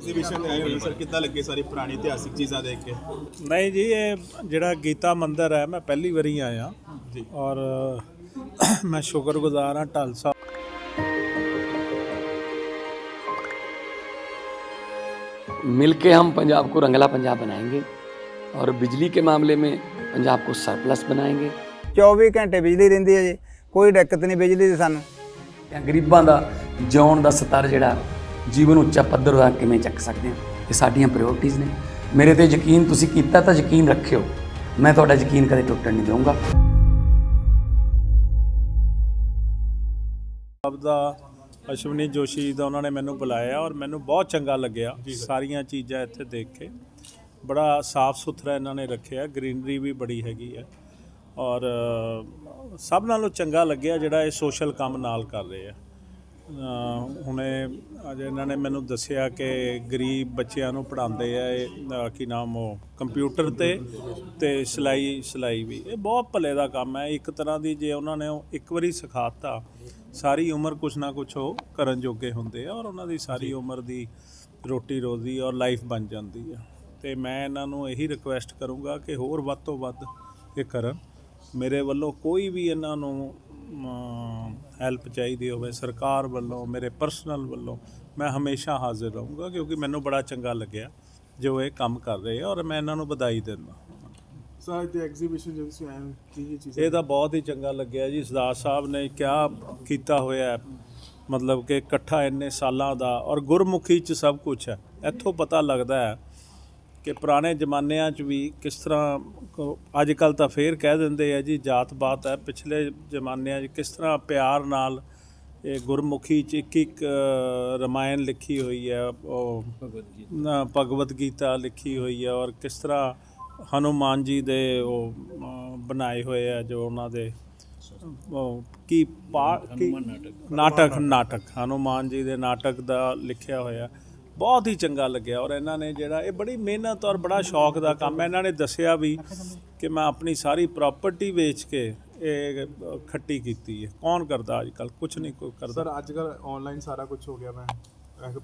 ਤੇ ਆਏ ਹੋਏ ਸਰ ਕਿੱਦਾਂ ਲੱਗੇ ਸਾਰੀ ਪੁਰਾਣੀ ਇਤਿਹਾਸਿਕ ਚੀਜ਼ਾਂ ਦੇਖ ਕੇ ਨਹੀਂ ਜੀ ਇਹ ਜਿਹੜਾ ਗੀਤਾ ਮੰਦਿਰ ਹੈ ਮੈਂ ਪਹਿਲੀ ਵਾਰੀ ਆਇਆ ਜੀ ਔਰ ਮੈਂ ਸ਼ੁਕਰਗੁਜ਼ਾਰ ਹਾਂ ਢਾਲ ਸਾਹਿਬ मिलके हम पंजाब को रंगला पंजाब बनाएंगे और बिजली के मामले में पंजाब को सरप्लस बनाएंगे 24 ਘੰਟੇ ਬਿਜਲੀ ਰਹਿੰਦੀ ਹੈ ਜੀ ਕੋਈ ਦਿੱਕਤ ਨਹੀਂ ਬਿਜਲੀ ਦੀ ਸਾਨੂੰ ਜਾਂ ਗਰੀਬਾਂ ਦਾ ਜਿਉਣ ਦਾ ਸਤਰ ਜਿਹੜਾ ਜੀਵਨ ਉੱਚਾ ਪੱਧਰ ਦਾ ਕਿਵੇਂ ਚੱਕ ਸਕਦੇ ਹਾਂ? ਇਹ ਸਾਡੀਆਂ ਪ੍ਰਾਇੋਰਟੀਆਂ ਨੇ। ਮੇਰੇ ਤੇ ਯਕੀਨ ਤੁਸੀਂ ਕੀਤਾ ਤਾਂ ਯਕੀਨ ਰੱਖਿਓ। ਮੈਂ ਤੁਹਾਡਾ ਯਕੀਨ ਕਦੇ ਟੁੱਟਣ ਨਹੀਂ ਦਊਂਗਾ। ਸਾਹਿਬ ਦਾ ਅਸ਼ਵਨੀ ਜੋਸ਼ੀ ਦਾ ਉਹਨਾਂ ਨੇ ਮੈਨੂੰ ਬੁਲਾਇਆ ਔਰ ਮੈਨੂੰ ਬਹੁਤ ਚੰਗਾ ਲੱਗਿਆ ਸਾਰੀਆਂ ਚੀਜ਼ਾਂ ਇੱਥੇ ਦੇਖ ਕੇ। ਬੜਾ ਸਾਫ਼ ਸੁਥਰਾ ਇਹਨਾਂ ਨੇ ਰੱਖਿਆ ਗ੍ਰੀਨਰੀ ਵੀ ਬੜੀ ਹੈਗੀ ਹੈ। ਔਰ ਸਭ ਨਾਲੋਂ ਚੰਗਾ ਲੱਗਿਆ ਜਿਹੜਾ ਇਹ ਸੋਸ਼ਲ ਕੰਮ ਨਾਲ ਕਰ ਰਹੇ ਆ। ਹੁਣੇ ਅੱਜ ਇਹਨਾਂ ਨੇ ਮੈਨੂੰ ਦੱਸਿਆ ਕਿ ਗਰੀਬ ਬੱਚਿਆਂ ਨੂੰ ਪੜ੍ਹਾਉਂਦੇ ਆ ਇਹ ਕੀ ਨਾਮ ਉਹ ਕੰਪਿਊਟਰ ਤੇ ਤੇ ਸਿਲਾਈ ਸਿਲਾਈ ਵੀ। ਇਹ ਬਹੁਤ ਭਲੇ ਦਾ ਕੰਮ ਹੈ। ਇੱਕ ਤਰ੍ਹਾਂ ਦੀ ਜੇ ਉਹਨਾਂ ਨੇ ਇੱਕ ਵਾਰੀ ਸਿਖਾਤਾ ਸਾਰੀ ਉਮਰ ਕੁਛ ਨਾ ਕੁਛ ਉਹ ਕਰਨ ਜੋਗੇ ਹੁੰਦੇ ਆ ਔਰ ਉਹਨਾਂ ਦੀ ਸਾਰੀ ਉਮਰ ਦੀ ਰੋਟੀ ਰੋਜ਼ੀ ਔਰ ਲਾਈਫ ਬਣ ਜਾਂਦੀ ਆ। ਤੇ ਮੈਂ ਇਹਨਾਂ ਨੂੰ ਇਹੀ ਰਿਕੁਐਸਟ ਕਰੂੰਗਾ ਕਿ ਹੋਰ ਵੱਧ ਤੋਂ ਵੱਧ ਇਹ ਕਰਨ। ਮੇਰੇ ਵੱਲੋਂ ਕੋਈ ਵੀ ਇਹਨਾਂ ਨੂੰ ਹੈਲਪ ਚਾਹੀਦੀ ਹੋਵੇ ਸਰਕਾਰ ਵੱਲੋਂ ਮੇਰੇ ਪਰਸਨਲ ਵੱਲੋਂ ਮੈਂ ਹਮੇਸ਼ਾ ਹਾਜ਼ਰ ਰਹੂੰਗਾ ਕਿਉਂਕਿ ਮੈਨੂੰ ਬੜਾ ਚੰਗਾ ਲੱਗਿਆ ਜੋ ਇਹ ਕੰਮ ਕਰ ਰਹੇ ਆ ਔਰ ਮੈਂ ਇਹਨਾਂ ਨੂੰ ਵਧਾਈ ਦਿੰਦਾ। ਸਰ ਤੇ ਐਗਜ਼ੀਬਿਸ਼ਨ ਤੁਸੀਂ ਆਏ ਹੋ, ਕੀ ਚੀਜ਼ਾਂ ਇਹ ਤਾਂ ਬਹੁਤ ਹੀ ਚੰਗਾ ਲੱਗਿਆ ਜੀ। ਸਰਦਾਰ ਸਾਹਿਬ ਨੇ ਕਿਆ ਕੀਤਾ ਹੋਇਆ। ਮਤਲਬ ਕਿ ਇਕੱਠਾ ਇੰਨੇ ਸਾਲਾਂ ਦਾ ਔਰ ਗੁਰਮੁਖੀ ਚ ਸਭ ਕੁਝ ਹੈ। ਇੱਥੋਂ ਪਤਾ ਲੱਗਦਾ ਹੈ ਕਿ ਪੁਰਾਣੇ ਜ਼ਮਾਨਿਆਂ 'ਚ ਵੀ ਕਿਸ ਤਰ੍ਹਾਂ ਅੱਜ ਕੱਲ ਤਾਂ ਫੇਰ ਕਹਿ ਦਿੰਦੇ ਆ ਜੀ ਜਾਤ ਬਾਤ ਹੈ। ਪਿਛਲੇ ਜ਼ਮਾਨਿਆਂ 'ਚ ਕਿਸ ਤਰ੍ਹਾਂ ਪਿਆਰ ਨਾਲ ਇਹ ਗੁਰਮੁਖੀ 'ਚ ਇੱਕ ਇੱਕ ਰਮਾਇਣ ਲਿਖੀ ਹੋਈ ਹੈ ਉਹ ਨਾ, ਭਗਵਦ ਗੀਤਾ ਲਿਖੀ ਹੋਈ ਹੈ ਔਰ ਕਿਸ ਤਰ੍ਹਾਂ ਹਨੂਮਾਨ ਜੀ ਦੇ ਉਹ ਬਣਾਏ ਹੋਏ ਆ ਜੋ ਉਹਨਾਂ ਦੇ ਉਹ ਕੀ ਪਾ ਕੀ ਨਾਟਕ ਨਾਟਕ। ਹਨੂਮਾਨ ਜੀ ਦੇ ਨਾਟਕ ਦਾ ਲਿਖਿਆ ਹੋਇਆ। ਬਹੁਤ ਹੀ ਚੰਗਾ ਲੱਗਿਆ ਔਰ ਇਹਨਾਂ ਨੇ ਜਿਹੜਾ ਇਹ ਬੜੀ ਮਿਹਨਤ ਔਰ ਬੜਾ ਸ਼ੌਕ ਦਾ ਕੰਮ ਹੈ। ਇਹਨਾਂ ਨੇ ਦੱਸਿਆ ਵੀ ਕਿ ਮੈਂ ਆਪਣੀ ਸਾਰੀ ਪ੍ਰਾਪਰਟੀ ਵੇਚ ਕੇ ਇਹ ਖੱਟੀ ਕੀਤੀ ਹੈ। ਕੌਣ ਕਰਦਾ ਅੱਜ ਕੱਲ ਕੁਝ ਨਹੀਂ ਕੋਈ ਕਰਦਾ। ਸਰ ਅੱਜ ਕੱਲ ਆਨਲਾਈਨ ਸਾਰਾ ਕੁਝ ਹੋ ਗਿਆ ਮੈਂ।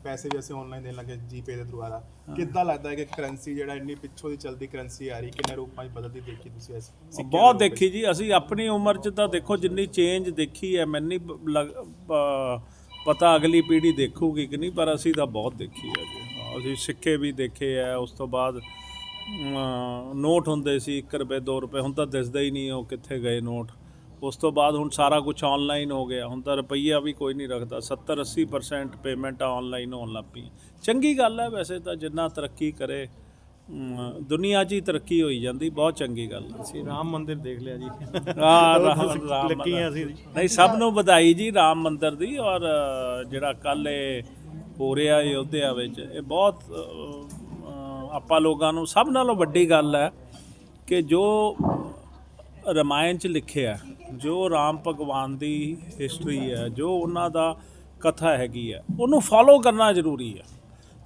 ਪੈਸੇ ਵੀ ਅਸੀਂ ਆਨਲਾਈਨ ਦੇਣ ਲੱਗੇ ਜੀਪੇ ਦੇ ਦੁਆਰਾ। ਕਿੱਦਾਂ ਲੱਗਦਾ ਹੈ ਕਿ ਕਰੰਸੀ ਜਿਹੜਾ ਇੰਨੀ ਪਿੱਛੋਂ ਦੀ ਚਲਦੀ ਕਰੰਸੀ ਆ ਰਹੀ? ਕਿੰਨੇ ਰੂਪਾਂ 'ਚ ਬਦਲਦੀ ਦੇਖੀ ਤੁਸੀਂ ਇਸ ਬਹੁਤ? ਦੇਖੀ ਜੀ। ਅਸੀਂ ਆਪਣੀ ਉਮਰ 'ਚ ਤਾਂ ਦੇਖੋ ਜਿੰਨੀ ਚੇਂਜ ਦੇਖੀ ਹੈ ਮੈਨੂੰ ਪ- ਪ- ਪਤਾ ਅਗਲੀ ਪੀੜ੍ਹੀ ਦੇਖੂਗੀ ਕਿ ਨਹੀਂ, ਪਰ ਅਸੀਂ ਤਾਂ ਬਹੁਤ ਦੇਖੀ ਹੈ ਜੀ। ਅਸੀਂ ਸਿੱਕੇ ਵੀ ਦੇਖੇ ਆ ਉਸ ਤੋਂ ਬਾਅਦ ਨੋਟ ਹੁੰਦੇ ਸੀ 1 ਰੁਪਏ 2 ਰੁਪਏ, ਹੁਣ ਤਾਂ ਦਿਸਦਾ ਹੀ ਨਹੀਂ ਉਹ ਕਿੱਥੇ ਗਏ ਨੋਟ। ਉਸ ਤੋਂ ਬਾਅਦ ਹੁਣ ਸਾਰਾ ਕੁਝ ਆਨਲਾਈਨ ਹੋ ਗਿਆ, ਹੁਣ ਤਾਂ ਰੁਪਈਆ ਵੀ ਕੋਈ ਨਹੀਂ ਰੱਖਦਾ 70 80% ਪੇਮੈਂਟ ਆਨਲਾਈਨ ਹੋਣ ਲੱਗ ਪਈ ਚੰਗੀ ਗੱਲ ਹੈ ਵੈਸੇ ਤਾਂ, ਜਿੰਨਾ ਤਰੱਕੀ ਕਰੇ ਦੁਨੀਆ 'ਚ ਹੀ ਤਰੱਕੀ ਹੋਈ ਜਾਂਦੀ ਬਹੁਤ ਚੰਗੀ ਗੱਲ ਹੈ। ਅਸੀਂ ਰਾਮ ਮੰਦਿਰ ਦੇਖ ਲਿਆ ਜੀ। ਹਾਂ ਰਾਮ ਰਾਮ ਲੱਗੀਆਂ ਸੀ ਨਹੀਂ ਸਭ ਨੂੰ ਵਧਾਈ ਜੀ ਰਾਮ ਮੰਦਿਰ ਦੀ ਔਰ ਜਿਹੜਾ ਕੱਲ ਇਹ ਹੋ ਰਿਹਾ ਅਯੋਧਿਆ ਵਿੱਚ ਇਹ ਬਹੁਤ ਆਪਾਂ ਲੋਕਾਂ ਨੂੰ ਸਭ ਨਾਲੋਂ ਵੱਡੀ ਗੱਲ ਹੈ ਕਿ ਜੋ ਰਮਾਇਣ ਚ ਲਿਖਿਆ ਜੋ ਰਾਮ ਭਗਵਾਨ ਦੀ ਹਿਸਟਰੀ ਹੈ ਜੋ ਉਹਨਾਂ ਦਾ ਕਥਾ ਹੈਗੀ ਹੈ ਉਹਨੂੰ ਫਾਲੋ ਕਰਨਾ ਜ਼ਰੂਰੀ ਹੈ।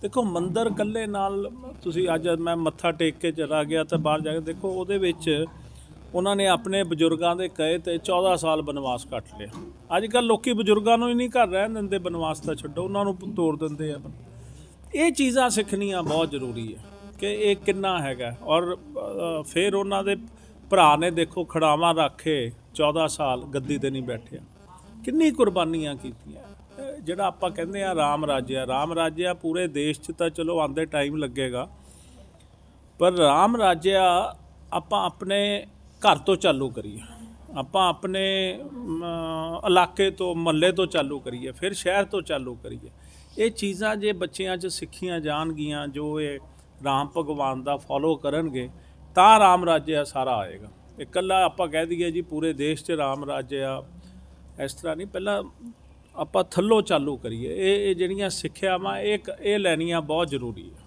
ਦੇਖੋ, ਮੰਦਰ ਕੱਲੇ ਨਾਲ ਤੁਸੀਂ ਅੱਜ ਮੈਂ ਮੱਥਾ ਟੇਕ ਕੇ ਚਲਾ ਗਿਆ ਤਾਂ ਬਾਹਰ ਜਾ ਕੇ ਦੇਖੋ, ਉਹਦੇ ਵਿੱਚ ਉਹਨਾਂ ਨੇ ਆਪਣੇ ਬਜ਼ੁਰਗਾਂ ਦੇ ਕਹੇ ਤੇ 14 ਸਾਲ ਬਨਵਾਸ ਕੱਟ ਲਿਆ। ਅੱਜ ਕੱਲ ਲੋਕੀ ਬਜ਼ੁਰਗਾਂ ਨੂੰ ਹੀ ਨਹੀਂ ਘਰ ਰਹਿਣ ਦਿੰਦੇ, ਬਨਵਾਸ ਤਾਂ ਛੱਡੋ, ਉਹਨਾਂ ਨੂੰ ਤੋੜ ਦਿੰਦੇ ਆ। ਇਹ ਚੀਜ਼ਾਂ ਸਿੱਖਣੀਆਂ ਬਹੁਤ ਜ਼ਰੂਰੀ ਹੈ ਕਿ ਇਹ ਕਿੰਨਾ ਹੈਗਾ। ਔਰ ਫਿਰ ਉਹਨਾਂ ਦੇ ਭਰਾ ਨੇ ਦੇਖੋ, ਖੜਾਵਾਂ ਰੱਖੇ 14 ਸਾਲ ਗੱਦੀ ਤੇ ਨਹੀਂ ਬੈਠਿਆ। ਕਿੰਨੀ ਕੁਰਬਾਨੀਆਂ ਕੀਤੀਆਂ। ਜਿਹੜਾ ਆਪਾਂ ਕਹਿੰਦੇ ਆ ਰਾਮ ਰਾਜਿਆ ਰਾਮ ਰਾਜਿਆ ਪੂਰੇ ਦੇਸ਼ 'ਚ ਤਾਂ ਚਲੋ ਆਂਦੇ ਟਾਈਮ ਲੱਗੇਗਾ। ਪਰ ਰਾਮ ਰਾਜਿਆ ਆਪਾਂ ਆਪਣੇ ਘਰ ਤੋਂ ਚਾਲੂ ਕਰੀਏ। ਆਪਾਂ ਆਪਣੇ ਇਲਾਕੇ ਤੋਂ, ਮਹੱਲੇ ਤੋਂ ਚਾਲੂ ਕਰੀਏ, ਫਿਰ ਸ਼ਹਿਰ ਤੋਂ ਚਾਲੂ ਕਰੀਏ। ਇਹ ਚੀਜ਼ਾਂ ਜੇ ਬੱਚਿਆਂ 'ਚ ਸਿੱਖੀਆਂ ਜਾਣਗੀਆਂ, ਜੋ ਇਹ ਰਾਮ ਭਗਵਾਨ ਦਾ ਫੋਲੋ ਕਰਨਗੇ, ਤਾਂ ਰਾਮ ਰਾਜਿਆ ਸਾਰਾ ਆਏਗਾ। ਇਕੱਲਾ ਆਪਾਂ ਕਹਿ ਦਈਏ ਜੀ ਪੂਰੇ ਦੇਸ਼ 'ਚ ਰਾਮ ਰਾਜਿਆ। ਇਸ ਤਰ੍ਹਾਂ ਨਹੀਂ, ਪਹਿਲਾਂ ਆਪਾਂ ਥੱਲੋਂ ਚਾਲੂ ਕਰੀਏ। ਇਹ ਇਹ ਜਿਹੜੀਆਂ ਸਿੱਖਿਆਵਾਂ ਇਹ ਇਹ ਲੈਣੀਆਂ ਬਹੁਤ ਜ਼ਰੂਰੀ ਹੈ